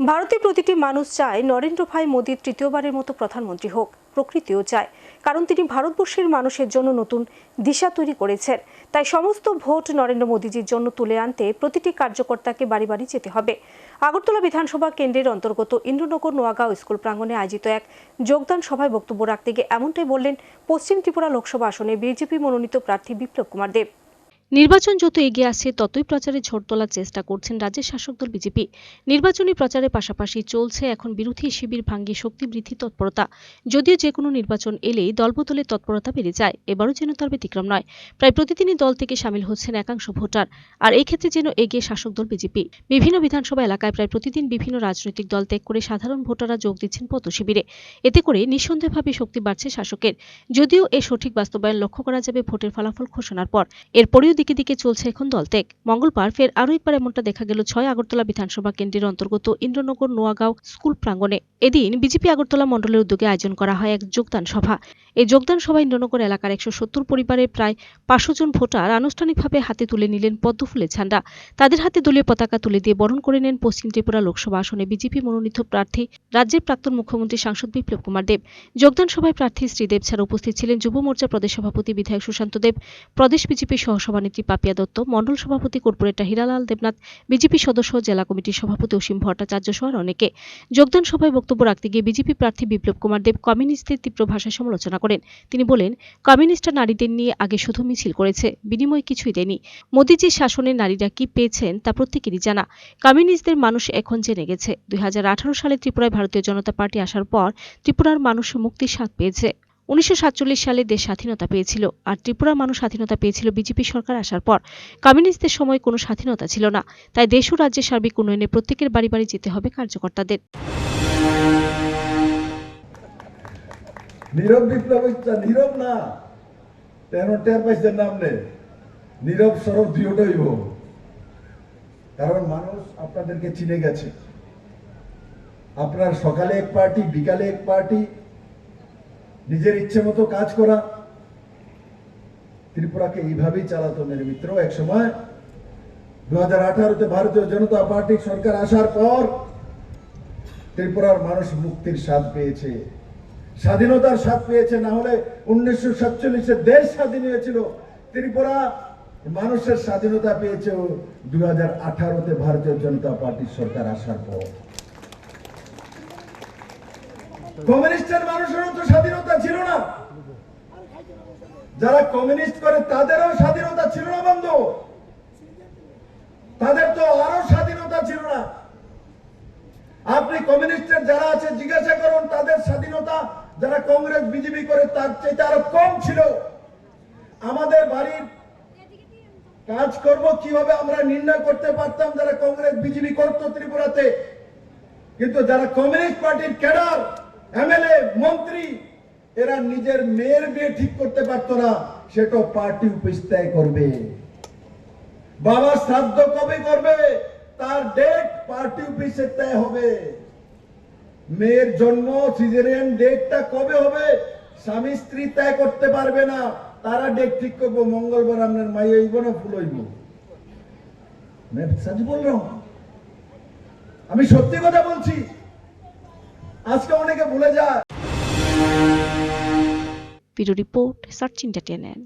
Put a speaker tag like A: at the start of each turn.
A: ভারতের প্রতিটি মানুষ চায় নরেন্দ্র ভাই মোদী তৃতীয়বারের মতো প্রধানমন্ত্রী হোক, প্রকৃতিও চায়, কারণ তিনি ভারতবর্ষের মানুষের জন্য নতুন দিশা তৈরি করেছেন। তাই সমস্ত ভোট নরেন্দ্র মোদীজির জন্য তুলে আনতে প্রতিটি কার্যকর্তাকে বাড়ি বাড়ি যেতে হবে। আগরতলা বিধানসভা কেন্দ্রের অন্তর্গত ইন্দ্রনগর নোয়াগাঁও স্কুল প্রাঙ্গণে আয়োজিত এক যোগদান সভায় বক্তব্য রাখতে গিয়ে এমনটাই বললেন পশ্চিম ত্রিপুরা লোকসভা আসনে বিজেপি মনোনীত প্রার্থী বিপ্লব কুমার দেব।
B: নির্বাচন যত এগিয়ে আসছে, ততই প্রচারে ঝড় তোলার চেষ্টা করছেন রাজ্যের শাসক দল বিজেপি। নির্বাচনী প্রচারের পাশাপাশি চলছে এখন বিরোধী শিবির ভাঙ্গিয়ে শক্তি বৃদ্ধি তৎপরতা। যদিও যে কোনো নির্বাচন এলেই দলবদলের তৎপরতা বেড়ে যায়, এবারও যেন তার ব্যতিক্রম নয়। প্রায় প্রতিদিনই দল থেকে সামিল হচ্ছেন একাংশ ভোটার, আর এই ক্ষেত্রে যেন এগিয়ে শাসক দল বিজেপি। বিভিন্ন বিধানসভা এলাকায় প্রায় প্রতিদিন বিভিন্ন রাজনৈতিক দল ত্যাগ করে সাধারণ ভোটাররা যোগ দিচ্ছেন পথ শিবিরে। এতে করে নিঃসন্দেহভাবে শক্তি বাড়ছে শাসকের। যদিও এ সঠিক বাস্তবায়ন লক্ষ্য করা যাবে ভোটের ফলাফল ঘোষণার পর। এরপরেও দিকে দিকে চলছে এখন দলত্যাগ। মঙ্গলবার ফের আরও একবার এমনটা দেখা গেল ছয় আগরতলা বিধানসভা কেন্দ্রের অন্তর্গত ইন্দ্রনগর নোয়াগাঁও স্কুল প্রাঙ্গণে। এদিন বিজেপি আগরতলা মণ্ডলের উদ্যোগে আয়োজন করা হয় এক যোগদান সভা। এই যোগদান সভায় ইন্দ্রনগর এলাকার একশো সত্তর পরিবারের প্রায় পাঁচশো জন ভোটার আনুষ্ঠানিকভাবে হাতে তুলে নিলেন পদ্ম ফুলের ঝান্ডা। তাদের হাতে দলীয় পতাকা তুলে দিয়ে বরণ করে নেন পশ্চিম ত্রিপুরা লোকসভা আসনে বিজেপি মনোনীত প্রার্থী রাজ্যের প্রাক্তন মুখ্যমন্ত্রী সাংসদ বিপ্লব কুমার দেব। যোগদান সভায় প্রার্থী শ্রীদেব ছাড়া উপস্থিত ছিলেন যুব মোর্চা প্রদেশ সভাপতি বিধায়ক সুশান্ত দেব। প্রদেশ বিজেপি সহসভানেত্রী পাপিয়া দত্ত মণ্ডল সভাপতি কর্পোরেটর হীরালাল দেবনাথ, বিজেপি সদস্য, জেলা কমিটির সভাপতি অসীম ভট্টাচার্য সহ অনেকে। যোগদান সভায় বক্তব্য রাখতে গিয়ে বিজেপি প্রার্থী বিপ্লব কুমার দেব কমিউনিস্টদের তীব্র ভাষায় সমালোচনা করেন। তিনি বলেন কমিউনিস্টরা নারীদের নিয়ে আগে শুধু মিছিল করেছে, বিনিময় কিছুই দেয়নি। মোদীজির শাসনে নারীরা কি পেয়েছেন তা প্রত্যেকেরই জানা। কমিউনিস্টদের মানুষ এখন জেনে গেছে। দুই হাজার আঠারো সালে ত্রিপুরায় ভারতীয় জনতা পার্টি আসার পর ত্রিপুরার মানুষ মুক্তির স্বাদ পেয়েছে। উনিশশো সালে দেশ স্বাধীনতা পেয়েছিল আর ত্রিপুরার মানুষ স্বাধীনতা পেয়েছিল বিজেপি সরকার আসার পর। কমিউনিস্টদের সময় কোনো স্বাধীনতা ছিল না, তাই দেশ ও রাজ্যের সার্বিক উন্নয়নে প্রত্যেকের বাড়ি বাড়ি যেতে হবে কার্যকর্তাদের।
C: নীরব বিপ্লব ইচ্ছা, নীরব না। তেন টের পাইছে নাম নে নীরব সরব দুইটাই হোক কারণ মানুষ আপনাদেরকে চিনে গেছে। আপনার সকালে এক পার্টি, বিকালে এক পার্টি নিজের ইচ্ছে মতো কাজ করা। ত্রিপুরাকে এইভাবেই চালাতো মেরে মিত্র। এক সময় দু হাজার আঠারোতে ভারতীয় জনতা পার্টি সরকার আসার পর ত্রিপুরার মানুষ মুক্তির স্বাদ পেয়েছে, স্বাধীনতার স্বাদ পেয়েছে। না হলে উনিশশো সাতচল্লিশে দেশ স্বাধীন হয়েছিল। ত্রিপুরা মানুষের স্বাধীনতা পেয়েছে দু হাজার আঠারোতে ভারতীয় জনতা পার্টির সরকার আসার পর। কমিউনিস্টের মানুষেরও তো স্বাধীনতা ছিল না। যারা কমিউনিস্ট করে, তাদেরও স্বাধীনতা ছিল না, বন্ধু। তাদের তো আরও স্বাধীনতা ছিল না। আপনি কমিউনিস্টের যারা আছে, জিজ্ঞাসা করুন, তাদের স্বাধীনতা যারা কংগ্রেস, বিজেপি করে, তার চাইতে আরও কম ছিল। আমাদের বাড়ির কাজ করব কীভাবে আমরা নির্ণয় করতে পারতাম যারা কংগ্রেস, বিজেপি করতো ত্রিপুরাতে? কিন্তু যারা কমিউনিস্ট পার্টির ক্যাডার এমএলএ মন্ত্রী, এরা নিজের মেয়ের বিয়ে ঠিক করতে পারতো না সেটা পার্টি উপস্থায় করবে। বাবা শ্রাদ্ধ কবে করবে? তার ডেট পার্টি অফিসে তয় হবে। মেয়ের জন্ম সিজারিয়ান ডেটটা কবে হবে? স্বামী স্ত্রী তয় করতে পারবে না, তারা ডেট ঠিক করব, মঙ্গলবার আপনার মাই হইব না, ফুল হইব। আমি সত্যি কথা বলছি আজকে অনেকে ভুলে যায়।
B: Report search entertainment